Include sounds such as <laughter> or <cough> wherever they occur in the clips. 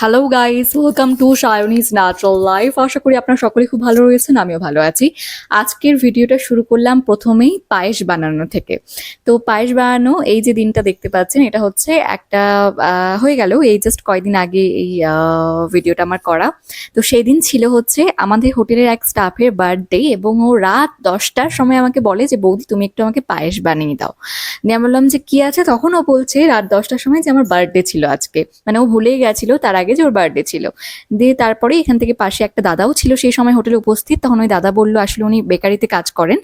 Hello guys welcome to Sayani's natural life আশা করি আপনারা সকলে খুব ভালো রয়েছেন, আমিও ভালো আছি। আজকের ভিডিওটা শুরু করলাম প্রথমেই পায়েস বানানো থেকে। তো পায়েস বানানো, এই যে দিনটা দেখতে পাচ্ছেন, এটা হচ্ছে একটা হয়ে গেল। এই জাস্ট কয়দিন আগে এই ভিডিওটা আমার করা। তো সেই দিন ছিল হচ্ছে আমাদের হোটেলের এক স্টাফের বার্থডে এবং ও রাত দশটার সময় আমাকে বলে যে, বৌদি, তুমি একটু আমাকে পায়েস বানিয়ে দাও। দিয়ে আমি বললাম যে, কি আছে? তখন ও বলছে, রাত দশটার সময় যে আমার বার্থডে ছিল আজকে। মানে ও ভুলেই গেছিল, তার আগে যে ওর বার্থডে ছিল। দিয়ে তারপরে এখান থেকে পাশে একটা দাদাও ছিল সেই সময় হোটেলে উপস্থিত। তখন ওই দাদা বলল, আসলে উনি বেকারিতে কাজ করেন।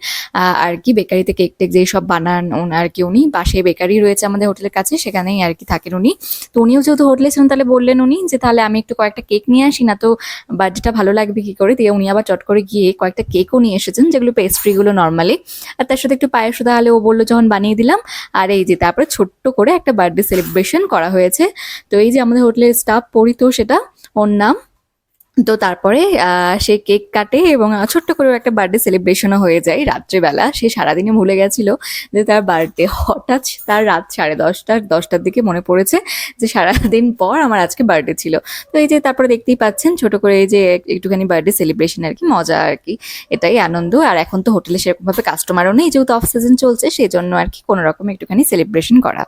আর কি বেকারিতে কেক টেক যেই সব বানান আর কি, উনি পাশে বেকারি রয়েছে আমাদের হোটেলের কাছে, সেখানেই আর কি থাকেন উনি। তো উনিও যেহেতু হোটেলে ছিলেন, তাহলে বললেন উনি যে, তাহলে আমি একটু কয়েকটা কেক নিয়ে আসি না তো বার্থডেটা ভালো লাগবে কি করে? দিয়ে উনি আবার চট করে গিয়ে কয়েকটা কেকও নিয়ে এসেছেন, যেগুলো পেস্ট্রিগুলো নর্মালি আর তার সাথে একটু পায়েস তাহলে ও বলল, যখন বানিয়ে দিলাম। আর এই যে, তারপরে ছোট্ট করে একটা বার্থডে সেলিব্রেশন করা হয়েছে। তো এই যে, আমাদের হোটেলের স্টাফ পরিত সেটা ওর নাম। তো তারপরে সে কেক কাটে এবং ছোট্ট করে একটা বার্থডে সেলিব্রেশনও হয়ে যায় রাত্রেবেলা। সে সারাদিনে ভুলে গেছিল যে তার বার্থডে হঠাৎ তার রাত সাড়ে দশটার দশটার দিকে মনে পড়েছে যে সারাদিন পর আমার আজকে বার্থডে ছিল। তো এই যে তারপরে দেখতেই পাচ্ছেন ছোট করে এই যে একটুখানি বার্থডে সেলিব্রেশন আর কি, মজা আর কি, এটাই আনন্দ। আর এখন তো হোটেলে সেরকমভাবে কাস্টমারও নেই, যেহেতু অফ সিজন চলছে সেই জন্য আর কি কোনো রকম একটুখানি সেলিব্রেশন করা।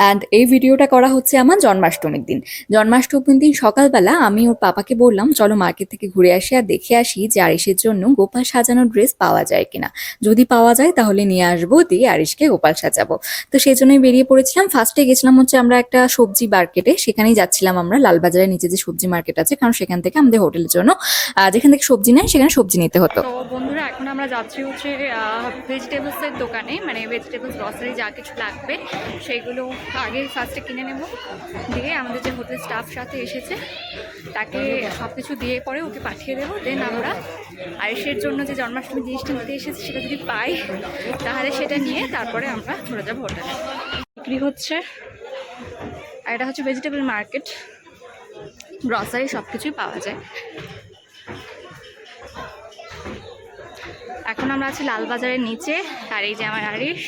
অ্যান্ড এই ভিডিওটা করা হচ্ছে আমার জন্মাষ্টমীর দিন। জন্মাষ্টমীর দিন সকালবেলা আমি ওর পাপাকে বললাম, চলো মার্কেট থেকে ঘুরে আসি আর দেখে আসি যে আরিসের জন্য গোপাল সাজানো ড্রেস পাওয়া যায় কিনা। যদি পাওয়া যায় তাহলে নিয়ে আসব, দিয়ে আরিসকে গোপাল সাজাবো। তো সেই জন্যই বেরিয়ে পড়েছিলাম। ফার্স্টে গেছিলাম হচ্ছে আমরা একটা সবজি মার্কেটে সেখানেই যাচ্ছিলাম আমরা লালবাজারের নিচে যে সবজি মার্কেট আছে, কারণ সেখান থেকে আমাদের হোটেলের জন্য যেখান থেকে সবজি নেয় সেখানে সবজি নিতে হতো। বন্ধুরা, এখন আমরা যাচ্ছি হচ্ছে ভেজিটেবলসের দোকানে মানে ভেজিটেবলস গ্রসারি যা কিছু লাগবে, সেগুলো আগে ফার্স্টে কিনে নেব। দিয়ে আমাদের যে হোটেল স্টাফ সাথে এসেছে, তাকে সব কিছু দিয়ে পরে ওকে পাঠিয়ে দেবো। দেন আমরা আয়ুষের জন্য যে জন্মাষ্টমী জিনিসটা নিতে এসেছে, সেটা যদি পাই, তাহলে সেটা নিয়ে তারপরে আমরা চলে যাব হোটেলে বিক্রি হচ্ছে, আর এটা হচ্ছে ভেজিটেবল মার্কেট গ্রসারি সব কিছুই পাওয়া যায়। এখন আমরা আছি লালবাজারের নিচে, আর এই যে আমার আরিশ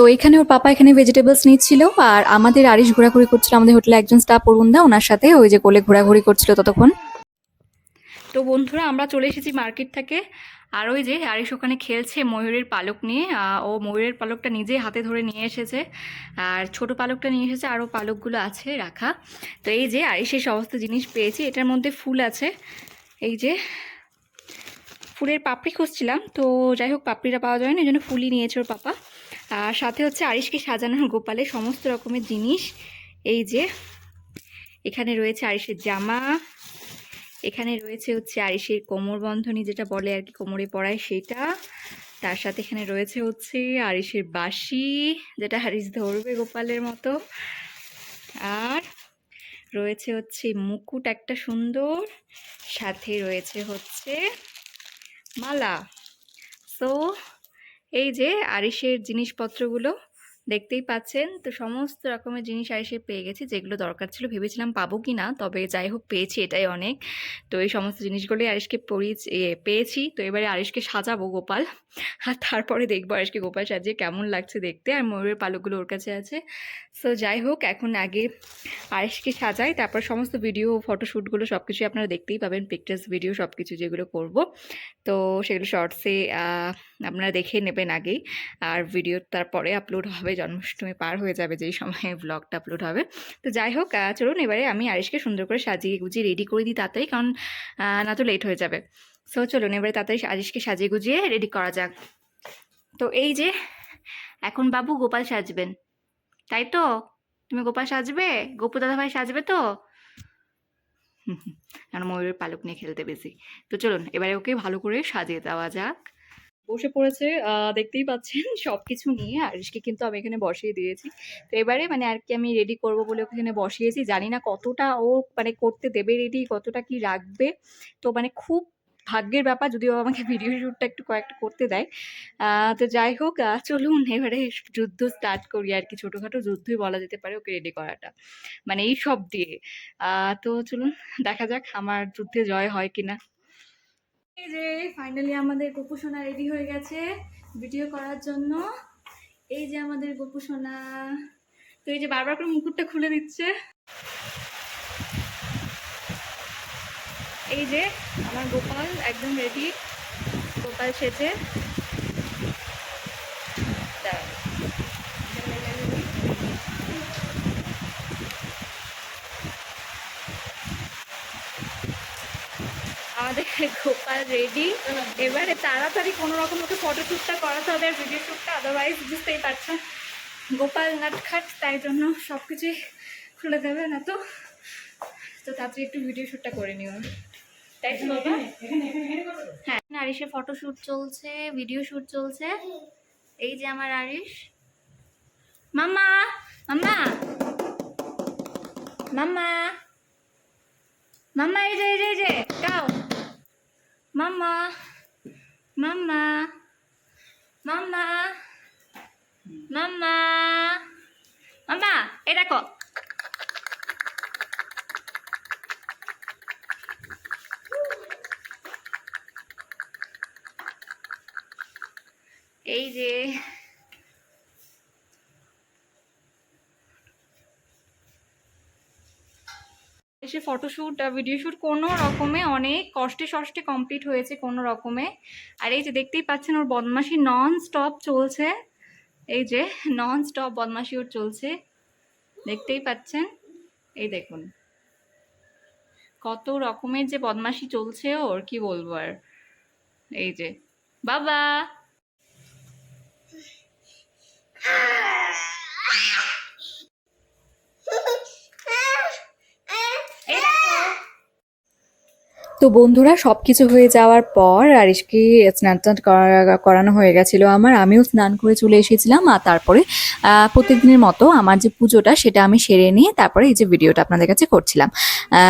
তো এখানে ওর পাপা এখানে ভেজিটেবলস নিচ্ছিল আর আমাদের আরিশ ঘোরাঘুরি করছিল, আমাদের হোটেলে একজন স্টাফ অরুণদা, ওনার সাথে ওই যে কোলে ঘোরাঘুরি করছিল ততক্ষণ। তো বন্ধুরা, আমরা চলে এসেছি মার্কেট থেকে। আর ওই যে আরিশ ওখানে খেলছে ময়ূরের পালক নিয়ে। ও ময়ূরের পালকটা নিজে হাতে ধরে নিয়ে এসেছে। আর ছোট পালকটা নিয়ে এসেছে, আরও পালকগুলো আছে রাখা। তো এই যে আরিশের সমস্ত জিনিস পেয়েছি, এটার মধ্যে ফুল আছে। এই যে ফুলের পাপড়ি খুঁজছিলাম, তো যাই হোক, পাপড়িটা পাওয়া যায় না এই জন্য ফুলই নিয়েছে ওর পাপা। আর সাথে হচ্ছে আরিশকে সাজানোর গোপালে সমস্ত রকমের জিনিস। এই যে, এখানে রয়েছে আরিশের জামা, এখানে রয়েছে হচ্ছে আরিসের কোমর বন্ধনী যেটা বলে আর কি, কোমরে পড়ায় সেটা। তার সাথে এখানে রয়েছে হচ্ছে আরিসের বাঁশি, যেটা হারিস ধরবে গোপালের মতো। আর রয়েছে হচ্ছে মুকুট একটা সুন্দর, সাথে রয়েছে হচ্ছে মালা। সো এই যে আরিসের জিনিসপত্রগুলো দেখতেই পাচ্ছেন। তো সমস্ত রকমের জিনিস আরিসে পেয়ে গেছি যেগুলো দরকার ছিল ভেবেছিলাম পাবো কি না তবে যাই হোক পেয়েছি এটাই অনেক। তো এই সমস্ত জিনিসগুলোই আরিশকে পরিয়েছি এ, পেয়েছি। তো এবারে আরিশকে সাজাবো গোপাল। আর তারপরে দেখব আরিশকে গোপাল সাজিয়ে কেমন লাগছে দেখতে আর ময়ূরের পালকগুলো ওর কাছে আছে। সো যাই হোক এখন আগে আরিশকে সাজাই। তারপর সমস্ত ভিডিও ফটোশ্যুটগুলো সব কিছুই আপনারা দেখতেই পাবেন পিকচার্স ভিডিও সব কিছু যেগুলো করব। তো সেগুলো শর্টসে আপনারা দেখে নেবেন আগেই। আর ভিডিও তারপরে আপলোড হবে জন্মাষ্টমী পার হয়ে যাবে যেই সময়ে ব্লগটা আপলোড হবে। তো যাই হোক চলুন এবারে আমি আরিশকে সুন্দর করে সাজিয়ে গুজিয়ে রেডি করে দিই তাড়াতাড়ি কারণ না তো লেট হয়ে যাবে। সো চলুন এবারে তাড়াতাড়ি আরিশকে সাজিয়ে গুজিয়ে রেডি করা যাক। তো এই যে, এখন বাবু গোপাল সাজবেন, তাই তো? তুমি গোপাল সাজবে? গোপু দাদা ভাই সাজবে তো? <laughs> কারণ ময়ূরের পালক নিয়ে খেলতে বেশি। তো চলুন, এবারে ওকে ভালো করে সাজিয়ে দেওয়া যাক। বসে পড়েছে দেখতেই পাচ্ছেন <laughs> সব কিছু নিয়ে। আরিশকে কিন্তু আমি এখানে বসিয়ে দিয়েছি। তো এবারে মানে আর কি আমি রেডি করব বলে ওকে এখানে বসিয়েছি। জানি না কতটা ও মানে করতে দেবে রেডি কতটা কি রাখবে। তো মানে খুব ভাগ্যের ব্যাপার, যদিও আমাকে ভিডিও শ্যুটটা একটু কয়েকটা করতে দেয়। তো যাই হোক চলুন এবারে যুদ্ধ স্টার্ট করি। আর কি ছোটোখাটো যুদ্ধই বলা যেতে পারে ওকে রেডি করাটা। মানে এই সব দিয়ে। তো চলুন, দেখা যাক আমার যুদ্ধে জয় হয় কিনা। যে ফাইনালি আমাদের গোপু সোনা রেডি হয়ে গেছে ভিডিও করার জন্য। এই যে আমাদের গোপু সোনা। তো এই যে বারবার করে মুকুটটা খুলে দিচ্ছে। এই যে আমার গোপাল একদম রেডি গোপাল সেজে দাঁড়াও। আমাদের গোপাল রেডি। এবারে তাড়াতাড়ি কোনো রকম ওকে ফটো শ্যুটটা করাতে হবে আর ভিডিও শ্যুটটা আদারওয়াইজ বুঝতেই পারছেন গোপাল নাটখাট তাই জন্য সব কিছুই খুলে দেবে না তো। তো তাড়াতাড়ি একটু ভিডিও শ্যুটটা করে নিও। তাই তো বাবা? হ্যাঁ আরিসের ফটো শ্যুট চলছে ভিডিও শ্যুট চলছে। এই যে আমার আরিস মাম্মা মাম্মা। মাম্মা। মাম্মা এই যে এই যে এই যে দাও মাম্মা মাম্মা মাম্মা মাম্মা মাম্মা এই দেখো। এই যে এসে ফটোশ্যুট ভিডিও শ্যুট কোনো রকমে অনেক কষ্টে সষ্টে কমপ্লিট হয়েছে কোনো রকমে। আর এই যে দেখতেই পাচ্ছেন ওর বদমাশি নন স্টপ চলছে। এই যে নন স্টপ বদমাশি ওর চলছে। দেখতেই পাচ্ছেন? এই দেখুন। কত রকমের যে বদমাশি চলছে ওর কি বলব আর। এই যে বাবা <laughs> <laughs> এই দেখো তো বন্ধুরা সব কিছু হয়ে যাওয়ার পর আরিশকে স্নান টান করানো হয়ে গেছিল আমার। আমিও স্নান করে চলে এসেছিলাম আর তারপরে প্রতিদিনের মতো আমার যে পুজোটা সেটা আমি সেরে নিয়ে তারপরে এই যে ভিডিওটা আপনাদের কাছে করছিলাম।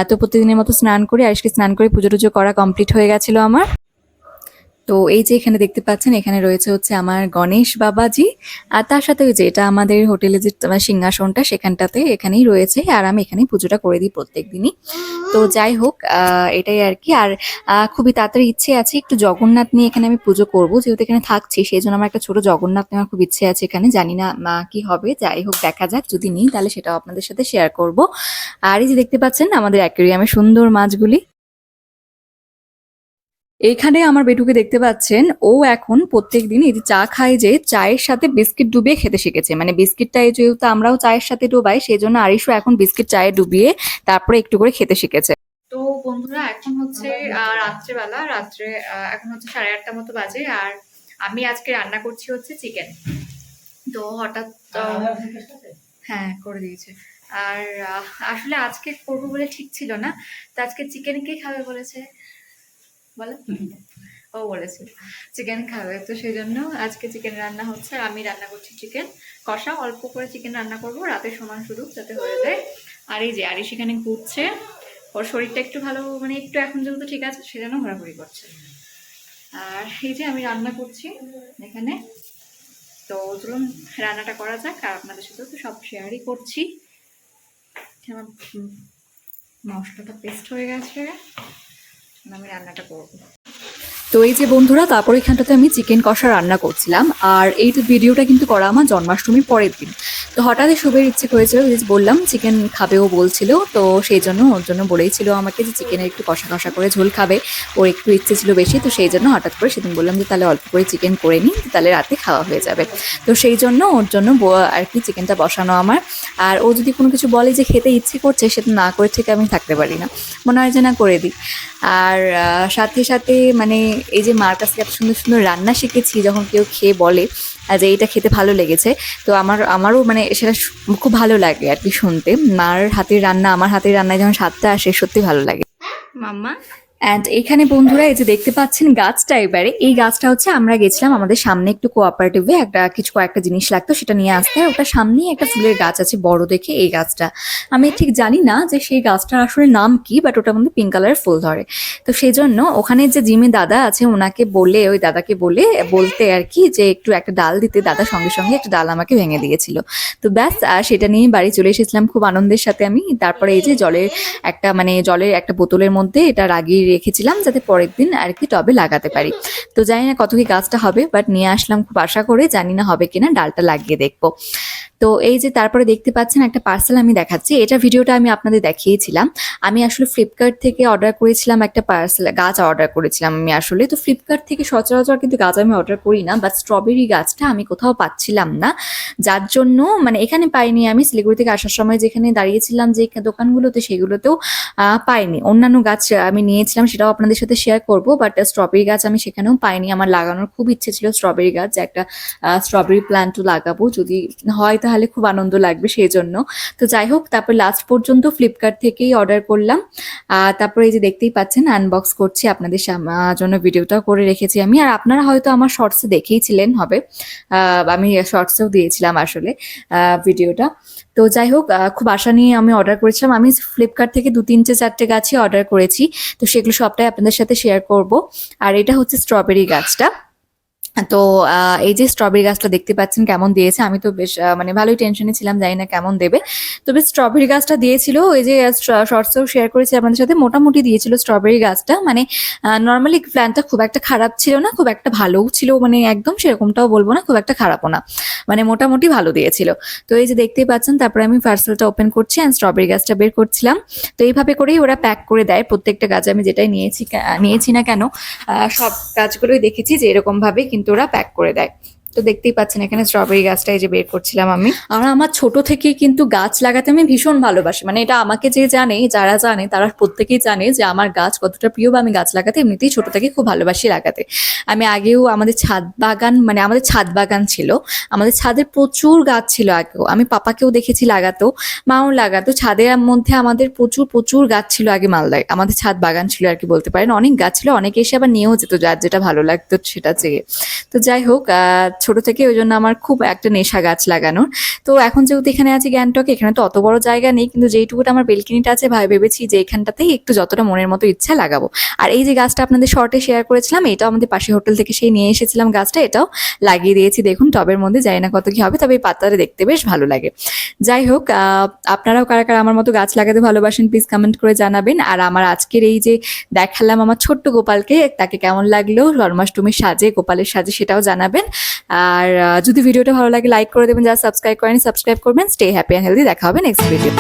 তো প্রতিদিনের মতো স্নান করে, আরিশকে স্নান করে পুজো টুজো করা কমপ্লিট হয়ে গেছিল আমার। তো এই যে এখানে দেখতে পাচ্ছেন এখানে রয়েছে হচ্ছে আমার গণেশ বাবাজি। আর তার সাথে ওই যে এটা আমাদের হোটেলে যে সিংহাসনটা সেখানটাতে এখানেই রয়েছে। আর আমি এখানেই পুজোটা করে দিই প্রত্যেক দিনই তো যাই হোক এটাই আর কি। আর খুবই তাড়াতাড়ি ইচ্ছে আছে একটু জগন্নাথ নিয়ে এখানে আমি পুজো করব। যেহেতু এখানে থাকছি সেই জন্য আমার একটা ছোট জগন্নাথ নেওয়ার খুব ইচ্ছে আছে এখানে। জানি না আহ, কি হবে যাই হোক দেখা যাক। যদি নিই তাহলে সেটাও আপনাদের সাথে শেয়ার করব। আর এই যে দেখতে পাচ্ছেন আমাদের অ্যাকুরিয়ামে সুন্দর মাছগুলি। এইখানে আমার বেটুকে দেখতে পাচ্ছেন ও এখন প্রত্যেক দিন এই যে চা খায় যে চায়ের সাথে বিস্কিট ডুবিয়ে খেতে শিখেছে। মানে বিস্কিটটা এই যেহেতু আমরাও চায়ের সাথে ডুবাই সেই জন্য আরিশও এখন বিস্কিট চায়ে ডুবিয়ে তারপরে একটু করে খেতে শিখেছে। তো বন্ধুরা এখন হচ্ছে আহ, রাত্রেবেলা রাত্রে এখন হচ্ছে সাড়ে আটটা মতো বাজে আর আমি আজকে রান্না করছি হচ্ছে চিকেন। তো হঠাৎ হ্যাঁ করে দিয়েছে। আর আসলে আজকে করব বলে ঠিক ছিল না তো আজকে চিকেন কে খাবে বলেছে? বলো। ও বলেছে চিকেন খাবে, তো সেই জন্য আজকে চিকেন রান্না হচ্ছে। আর আমি রান্না করছি চিকেন কষা, অল্প করে চিকেন রান্না করব। রাতে সমান শুরু যাতে হয়ে যায়। আর এই যে আরিশ সেখানে ঘুরছে, ওর শরীরটা একটু ভালো মানে একটু এখন যেহেতু ঠিক আছে, সেজন্য ঘোরাঘুরি করছে। আর এই যে আমি রান্না করছি এখানে। তো চলুন, রান্নাটা করা যাক, আর আপনাদের সাথেও তো সব শেয়ারই করছি। আমার মশলাটা পেস্ট হয়ে গেছে। আমি রান্নাটা করব। তো এই যে বন্ধুরা, তারপর এখানটাতে আমি চিকেন কষা রান্না করছিলাম। আর এই ভিডিওটা কিন্তু করা আমার জন্মাষ্টমীর পরের দিন। তো হঠাৎই শুভের ইচ্ছে হয়েছিল, যে বললাম চিকেন খাবে ও বলছিল, তো সেই জন্য ওর জন্য বলেই ছিল আমাকে যে চিকেনের একটু কষা কষা করে ঝোল খাবে। ওর একটু ইচ্ছে ছিল বেশি, তো সেই জন্য হঠাৎ করে সেদিন বললাম যে তাহলে অল্প করে চিকেন করে নিই তাহলে রাতে খাওয়া হয়ে যাবে। তো সেই জন্য ওর জন্য আর কি চিকেনটা বসানো আমার। আর ও যদি কোনো কিছু বলে যে খেতে ইচ্ছে করছে, সেটা না করে থেকে আমি থাকতে পারি না। মনে হয় যে না করে দিই। আর সাথে সাথে মানে এই যে মার কাছ থেকে এত সুন্দর সুন্দর রান্না শিখেছি, যখন কেউ খেয়ে বলে যে এইটা খেতে ভালো লেগেছে। তো আমার, আমারও মানে সেটা খুব ভালো লাগে আর কি শুনতে। মার হাতের রান্না, আমার হাতের রান্নায় যখন স্বাদটা আসে, সত্যি ভালো লাগে। মাম্মা? অ্যান্ড এখানে বন্ধুরা এই যে দেখতে পাচ্ছেন গাছটা এবারে। এই গাছটা হচ্ছে আমরা গেছিলাম আমাদের সামনে একটু কোঅপারেটিভে একটা কিছু কয়েকটা জিনিস লাগতো, সেটা নিয়ে আসতে। আর ওটা সামনেই একটা ফুলের গাছ আছে, বড় দেখে এই গাছটা। আমি ঠিক জানি না যে সেই গাছটার আসলে নাম কি বাট ওটা মধ্যে পিঙ্ক কালারের ফুল ধরে। তো সেই জন্য ওখানে যে জিমে দাদা আছে, ওনাকে বলে, ওই দাদাকে বলে, বলতে আর কি যে একটু একটা ডাল দিতে। দাদা সঙ্গে সঙ্গে একটা ডাল আমাকে ভেঙে দিয়েছিল। তো ব্যাস, আর সেটা নিয়ে বাড়ি চলে এসেছিলাম খুব আনন্দের সাথে আমি। তারপরে এই যে জলের একটা মানে জলের একটা বোতলের মধ্যে এটা লাগিয়ে রেখেছিলাম যাতে পরের দিন আর কি টবে লাগাতে পারি। তো জানি না কত কি গাছটা হবে বাট নিয়ে আসলাম খুব আশা করে, জানি না হবে কিনা, ডালটা লাগিয়ে দেখব। তো এই যে তারপরে দেখতে পাচ্ছেন একটা পার্সেল আমি দেখাচ্ছি। এটা ভিডিওটা আমি আপনাদের দেখিয়েছিলাম। আমি আসলে ফ্লিপকার্ট থেকে অর্ডার করেছিলাম একটা পার্সেল গাছ অর্ডার করেছিলাম আমি আসলে। তো ফ্লিপকার্ট থেকে সচরাচর কিন্তু গাছ আমি অর্ডার করি না বাট স্ট্রবেরি গাছটা আমি কোথাও পাচ্ছিলাম না। যার জন্য মানে এখানে পাইনি আমি, শিলিগুড়ি থেকে আসার সময় যেখানে দাঁড়িয়েছিলাম, যে দোকানগুলোতে সেগুলোতেও পাইনি। অন্যান্য গাছ আমি নিয়েছিলাম, সেটাও আপনাদের সাথে শেয়ার করব বাট স্ট্রবেরি গাছ আমি সেখানেও পাইনি। আমার লাগানোর খুব ইচ্ছে ছিল স্ট্রবেরি গাছ, যে একটা স্ট্রবেরি প্ল্যান্টও লাগাবো। যদি হয় তাহলে খুব আনন্দ লাগবে সেই জন্য তো যাই হোক তারপর লাস্ট পর্যন্ত ফ্লিপকার্ট থেকেই অর্ডার করলাম। তারপরে এই যে দেখতেই পাচ্ছেন আনবক্স করছি আপনাদের জন্য ভিডিওটাও করে রেখেছি আমি। আর আপনারা হয়তো আমার শর্টসে দেখেইছিলেন হবে। আমি শর্টসেও দিয়েছিলাম আসলে ভিডিওটা তো যাই হোক খুব আশা নিয়ে আমি অর্ডার করেছিলাম। আমি ফ্লিপকার্ট থেকে দু তিনটে চারটে গাছই অর্ডার করেছি। তো সেগুলো সবটাই আপনাদের সাথে শেয়ার করব। আর এটা হচ্ছে স্ট্রবেরি গাছটা। তো এই যে স্ট্রবেরি গাছটা দেখতে পাচ্ছেন কেমন দিয়েছে, আমি তো বেশ মানে ভালোই টেনশনে ছিলাম, জানি না কেমন দেবে। তবে স্ট্রবেরি গাছটা দিয়েছিল, ওই যে শর্টসেও শেয়ার করেছি আপনাদের সাথে, মোটামুটি দিয়েছিল স্ট্রবেরি গাছটা মানে নর্মালি প্ল্যানটা খুব একটা খারাপ ছিল না, খুব একটা ভালোও ছিল মানে একদম সেরকমটাও বলব না, খুব একটা খারাপও না মানে মোটামুটি ভালো দিয়েছিল। তো এই যে দেখতেই পাচ্ছেন, তারপরে আমি পার্সেলটা ওপেন করছি অ্যান্ড স্ট্রবেরি গাছটা বের করছিলাম। তো এইভাবে করেই ওরা প্যাক করে দেয়, প্রত্যেকটা গাছ আমি যেটাই নিয়েছি নিয়েছি না কেন সব গাছগুলোই দেখেছি যে এরকম ভাবে কিন্তু ওরা প্যাক করে দেয়। তো দেখতেই পাচ্ছেন, এখানে স্ট্রবেরি গাছটা এই যে বের করছিলাম আমি। আর আমার ছোট থেকেই কিন্তু গাছ লাগাতে আমি ভীষণ ভালোবাসি। মানে এটা আমাকে যে জানে, যারা জানে, তারা প্রত্যেকেই জানে যে আমার গাছ কতটা প্রিয় বা আমি গাছ লাগাতে এমনিতেই ছোট থেকে খুব ভালোবাসি লাগাতে। আমি আগেও আমাদের ছাদ বাগান মানে আমাদের ছাদ বাগান ছিল, আমাদের ছাদে প্রচুর গাছ ছিল আগেও। আমি পাপাকেও দেখেছি লাগাতো, মাও লাগাতো। ছাদের মধ্যে আমাদের প্রচুর প্রচুর গাছ ছিল আগে মালদায়। আমাদের ছাদ বাগান ছিল আর কি বলতে পারেন। অনেক গাছ ছিল, অনেকে এসে আবার নিয়েও যেত, যার যেটা ভালো লাগতো সেটা চেয়ে। তো যাই হোক ছোট থেকে ওই জন্য আমার খুব একটা নেশা গাছ লাগানোর। তো এখন যেহেতু এখানে আছি গ্যাংটকে, এখানে তো অত বড় জায়গা নেই, কিন্তু যেইটুকুটা আমার বেলকিনিটা আছে ভাই, ভেবেছি যে এখানটাতেই একটু যতটা মনের মতো ইচ্ছা লাগাবো। আর এই যে গাছটা আপনাদের শর্টে শেয়ার করেছিলাম, এটাও আমাদের পাশে হোটেল থেকে সেই নিয়ে এসেছিলাম গাছটা, এটাও লাগিয়ে দিয়েছি। দেখুন, টবের মধ্যে জানি না কত কি হবে, তবে এই পাতাটা দেখতে বেশ ভালো লাগে। যাই হোক আপনারাও কারা কারা আমার মতো গাছ লাগাতে ভালোবাসেন প্লিজ কমেন্ট করে জানাবেন। আর আমার আজকের এই যে দেখালাম আমার ছোট্ট গোপালকে, তাকে কেমন লাগল জন্মাষ্টমীর সাজে, গোপালের সাজে সেটাও জানাবেন। আর যদি ভিডিওটা ভালো লাগে লাইক করে দেবেন, যারা সাবস্ক্রাইব করেন সাবস্ক্রাইব করবেন। স্টে হ্যাপি অ্যান্ড হেলদি দেখা হবে নেক্সট ভিডিও